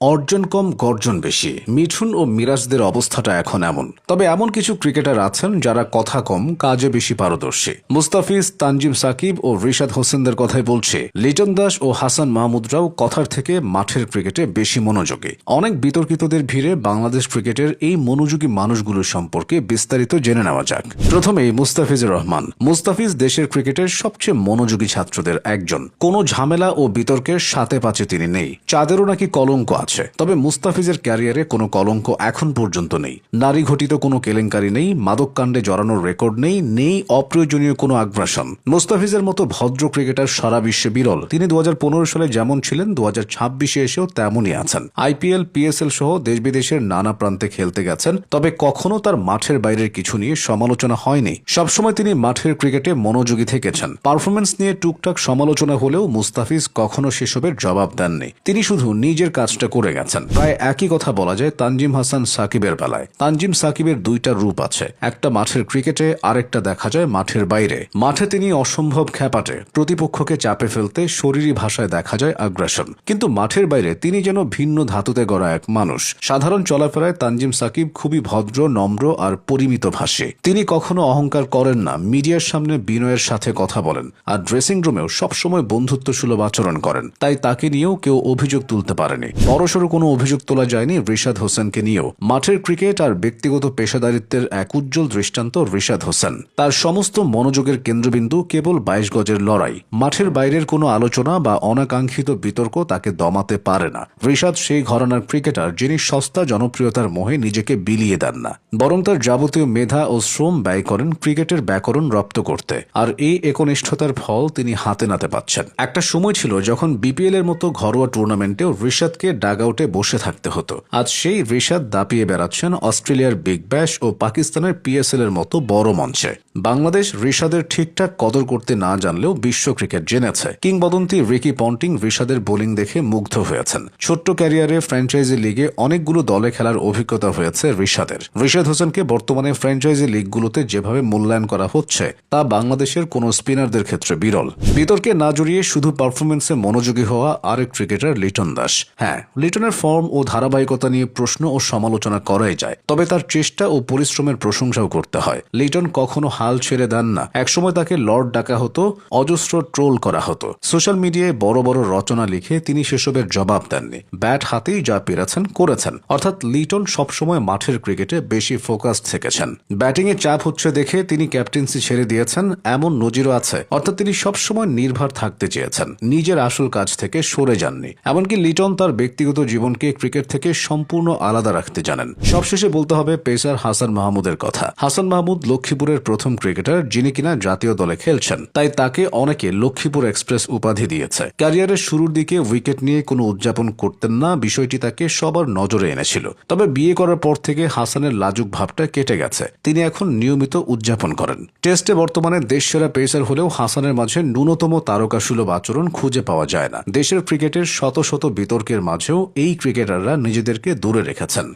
অর্জন কম, গর্জন বেশি। মিঠুন ও মিরাজদের অবস্থাটা এখন এমন। তবে এমন কিছু ক্রিকেটার আছেন যারা কথা কম, কাজে বেশি পারদর্শী। মুস্তাফিজ, তানজিম সাকিব ও রিশাদ হোসেনদের কথাই বলছে। লিটন দাস ও হাসান মাহমুদরাও কথার থেকে মাঠের ক্রিকেটে বেশি মনোযোগী। অনেক বিতর্কিতদের ভিড়ে বাংলাদেশ ক্রিকেটের এই মনোযোগী মানুষগুলোর সম্পর্কে বিস্তারিত জেনে নেওয়া যাক। প্রথমেই মুস্তাফিজুর রহমান। মুস্তাফিজ দেশের ক্রিকেটের সবচেয়ে মনোযোগী ছাত্রদের একজন। কোনো ঝামেলা ও বিতর্কের সাথে পাচে তিনি নেই। চাঁদেরও নাকি কলঙ্ক আছে। তবে মুস্তাফিজের ক্যারিয়ারে কোনো কলঙ্ক এখন পর্যন্ত নেই। নারী ঘটিত কোনো কেলেঙ্কারি নেই, মাদক কাণ্ডে জড়ানোর রেকর্ড নেই নেই অপ্রয়োজনীয় কোনো আগ্রাসন। মুস্তাফিজের মতো ভদ্র ক্রিকেটার সারা বিশ্বে বিরল। তিনি দু সালে যেমন ছিলেন দু ছাব্বিশে এসেও তেমনই আছেন। আইপিএল, পিএসএল সহ দেশ বিদেশের নানা প্রান্তে খেলতে গেছেন, তবে কখনো তার মাঠের বাইরের কিছু নিয়ে সমালোচনা হয়নি। সবসময় তিনি মাঠের ক্রিকেটে মনোযোগী থেকেছেন। পারফরমেন্স নিয়ে টুকটাক সমালোচনা হলেও মুস্তাফিজ কখনো সেসবের জবাব দেননি। তিনি শুধু নিজের কাজটা করে গেছেন। প্রায় একই কথা বলা যায় তানজিম হাসান সাকিবের বেলায়। তানজিম সাকিবের দুইটা রূপ আছে। একটা মাঠের ক্রিকেটে, আরেকটা দেখা যায় মাঠের বাইরে। মাঠে তিনি অসম্ভব খ্যাপাটে, প্রতিপক্ষকে চাপে ফেলতে শরীরী ভাষায় দেখা যায় আগ্রাসন। কিন্তু মাঠের বাইরে তিনি যেন ভিন্ন ধাতুতে গড়া এক মানুষ। সাধারণ চলাফেরায় তানজিম সাকিব খুবই ভদ্র, নম্র আর পরিমিত ভাষী। তিনি কখনো অহংকার করেন না, মিডিয়ার সামনে বিনয়ের সাথে কথা বলেন আর ড্রেসিং রুমেও সবসময় বন্ধুত্ব সুলভ আচরণ করেন। তাই তাকে নিয়েও কেউ অভিযোগ তুলতে পারেনি। বড়সড় কোনো অভিযোগ তোলা যায়নি রিশাদ হোসেনকে নিয়েও। মাঠের ক্রিকেট আর ব্যক্তিগত পেশাদারিত্বের এক উজ্জ্বল দৃষ্টান্ত রিশাদ হোসেন। তার সমস্ত মনোযোগের কেন্দ্রবিন্দু কেবল বাইশ গজের লড়াই। মাঠের বাইরের কোনো আলোচনা বা অনাকাঙ্ক্ষিত বিতর্ক তাকে দমাতে পারে না। রিশাদ সেই ঘরানার ক্রিকেটার যিনি সস্তা জনপ্রিয়তার মোহে নিজেকে বিলিয়ে দেন না। বরং তার যাবতীয় মেধা ও শ্রম ব্যয় করেন ক্রিকেটের ব্যাকরণ রপ্ত করতে। আর এই একনিষ্ঠতার ফল তিনি হাতে নাতে পাচ্ছেন। একটা সময় ছিল যখন বিপিএল এর মতো ঘরোয়া টুর্নামেন্টেও রিশাদকে ডাগ আউটে বসে থাকতে হতো। আজ সেই রিশাদ দাপিয়ে বেড়াচ্ছেন অস্ট্রেলিয়ার বিগ ব্যাশ ও পাকিস্তানের পিএসএল এর মতো বড় মঞ্চে। বাংলাদেশ রিশাদের ঠিকঠাক কদর করতে না জানলেও বিশ্ব ক্রিকেট জেনেছে। কিংবদন্তি রিকি পন্টিং রিশাদের বোলিং দেখে মুগ্ধ হয়েছেন। ছোট্ট ক্যারিয়ারে ফ্র্যাঞ্চাইজি লিগে অনেকগুলো দলে খেলার অভিজ্ঞতা হয়েছে রিশাদের। রিশাদ হোসেনকে বর্তমানে ফ্র্যাঞ্চাইজি লিগগুলোতে যেভাবে মূল্যায়ন করা হচ্ছে, তা বাংলাদেশের কোনো স্পিনারদের ক্ষেত্রে বিরল। বিতর্কে না জড়িয়ে শুধু পারফরমেন্সে মনোযোগী হওয়া আরেক ক্রিকেটার লিটন দাস। হ্যাঁ লিটনের ফর্ম ও ধারাবাহিকতা নিয়ে প্রশ্ন ও সমালোচনা করাই যায়, তবে তার চেষ্টা ও পরিশ্রমের প্রশংসাও করতে হয়। লিটন কখনো হাল ছেড়ে দেন না। একসময় তাকে লর্ড ডাকা হতো, অজস্র ট্রোল করা হতো। সোশ্যাল মিডিয়ায় বড় বড় রচনা লিখে তিনি সেসবের জবাব দেননি। ব্যাট হাতেই যা পেরেছেন, করেছেন। অর্থাৎ লিটন সবসময় মাঠের ক্রিকেটে বেশি ফোকাস থেকেছেন। ব্যাটিংয়ে চাপ হচ্ছে দেখে তিনি ক্যাপ্টেন্সি ছেড়ে দিয়েছেন, এমন নজিরও আছে। অর্থাৎ তিনি সবসময় নির্ভর থাকতে চেয়েছেন। নিজের আসল কাজ থেকে সরে যাননি। এমনকি লিটন তার ব্যক্তিগত জীবনকে ক্রিকেট থেকে সম্পূর্ণ আলাদা রাখতে জানেন। সবশেষে বলতে হবে পেসার হাসান মাহমুদের কথা। হাসান মাহমুদ লক্ষ্মীপুরের প্রথম ক্রিকেটার, যিনি কিনা জাতীয় দলে খেলছেন। তাই তাকে অনেকে লক্ষ্মীপুর এক্সপ্রেস উপাধি দিয়েছে। ক্যারিয়ারের শুরুর দিকে উইকেট নিয়ে কোনো উদযাপন করতেন না, বিষয়টি তাকে সবার নজরে এনেছিল। তবে বিয়ে করার পর থেকে হাসানের লাজুক ভাবটা কেটে গেছে। তিনি এখন নিয়মিত উদযাপন করেন। টেস্টে বর্তমানে দেশসেরা পেসার হলেও হাসানের মাঝে ন্যূনতম তারকাসুলভ আচরণ খুঁজে পাওয়া যায় না। দেশের ক্রিকেটের শত শত বিতর্কের মাঝেও এই ক্রিকেটাররা নিজেদেরকে দূরে রেখেছেন।